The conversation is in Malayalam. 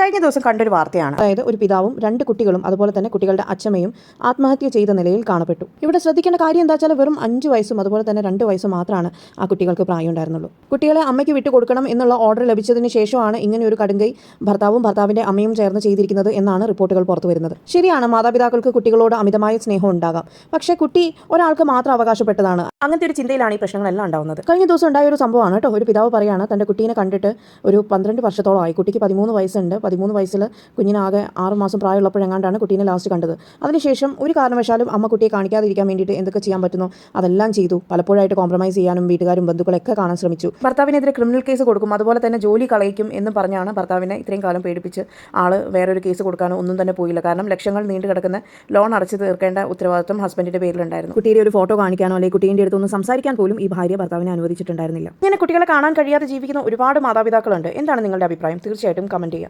കഴിഞ്ഞ ദിവസം കണ്ടൊരു വാർത്തയാണ്. അതായത് ഒരു പിതാവും രണ്ട് കുട്ടികളും അതുപോലെ തന്നെ കുട്ടികളുടെ അച്ഛമ്മയും ആത്മഹത്യ ചെയ്ത നിലയിൽ കാണപ്പെട്ടു. ഇവിടെ ശ്രദ്ധിക്കേണ്ട കാര്യം എന്താ വെച്ചാൽ വെറും അഞ്ച് വയസ്സും അതുപോലെ തന്നെ രണ്ട് വയസ്സും മാത്രമാണ് ആ കുട്ടികൾക്ക് പ്രായം ഉണ്ടായിരുന്നുള്ളൂ. കുട്ടികളെ അമ്മയ്ക്ക് വിട്ടുകൊടുക്കണം എന്നുള്ള ഓർഡർ ലഭിച്ചതിന് ശേഷമാണ് ഇങ്ങനെ ഒരു കടുങ്കൈ ഭർത്താവും ഭർത്താവിന്റെ അമ്മയും ചേർന്ന് ചെയ്തിരിക്കുന്നത് എന്നാണ് റിപ്പോർട്ടുകൾ പുറത്തു വരുന്നത്. ശരിയാണ് മാതാപിതാക്കൾക്ക് കുട്ടികളോട് അമിതമായ സ്നേഹം ഉണ്ടാകാം. പക്ഷേ കുട്ടി ഒരാൾക്ക് മാത്രം അവകാശപ്പെട്ടതാണ്. അങ്ങനത്തെ ഒരു ചിന്തയിലാണ് ഈ പ്രശ്നങ്ങളെല്ലാം ഉണ്ടാവുന്നത്. കഴിഞ്ഞ ദിവസം ഉണ്ടായ ഒരു സംഭവമാണ് കേട്ടോ. ഒരു പിതാവ് പറയാണ് തന്റെ കുട്ടീനെ കണ്ടിട്ട് ഒരു പന്ത്രണ്ട് വർഷത്തോളമായി. കുട്ടിക്ക് പതിമൂന്ന് വയസ്സുണ്ട്. പതിമൂന്ന് വയസ്സിൽ കുഞ്ഞിനാകെ ആറ് മാസം പ്രായമുള്ളപ്പോഴെങ്ങാണ്ടാണ് കുട്ടീനെ ലാസ്റ്റ് കണ്ടത്. അതിനുശേഷം ഒരു കാരണവശാലും അമ്മ കുട്ടിയെ കാണിക്കാതിരിക്കാൻ വേണ്ടിയിട്ട് എന്തൊക്കെ ചെയ്യാൻ പറ്റുന്നോ അതെല്ലാം ചെയ്തു. പലപ്പോഴായിട്ട് കോംപ്രമൈസ് ചെയ്യാനും വീട്ടുകാരും ബന്ധുക്കളൊക്കെ കാണാൻ ശ്രമിച്ചു. ഭർത്താവിനെതിരെ ക്രിമിനൽ കേസ് കൊടുക്കും. അതുപോലെ തന്നെ ജോലി കളയിക്കും എന്ന് പറഞ്ഞാണ് ഭർത്താവിനെ ഇത്രയും കാലം പേടിപ്പിച്ച് ആൾ വേറൊരു കേസ് കൊടുക്കാനോ ഒന്നും തന്നെ പോയില്ല. കാരണം ലക്ഷങ്ങൾ നീണ്ടു കിടക്കുന്ന ലോൺ അടച്ചു തീർക്കേണ്ട ഉത്തരവാദിത്വം ഹസ്ബൻഡിന്റെ പേരിലുണ്ടായിരുന്നു. കുട്ടിയുടെ ഒരു ഫോട്ടോ കാണിക്കാനോ അല്ലെങ്കിൽ കുട്ടീന്റെ അടുത്തൊന്നും സംസാരിക്കാൻ പോലും ഈ ഭാര്യ ഭർത്താവിനെ അനുവദിച്ചിട്ടുണ്ടായിരുന്നില്ല. ഇങ്ങനെ കുട്ടികളെ കാണാൻ കഴിയാതെ ജീവിക്കുന്ന ഒരുപാട് മാതാപിതാക്കളുണ്ട്. എന്താണ് നിങ്ങളുടെ അഭിപ്രായം? തീർച്ചയായിട്ടും കമന്റ് ചെയ്യുക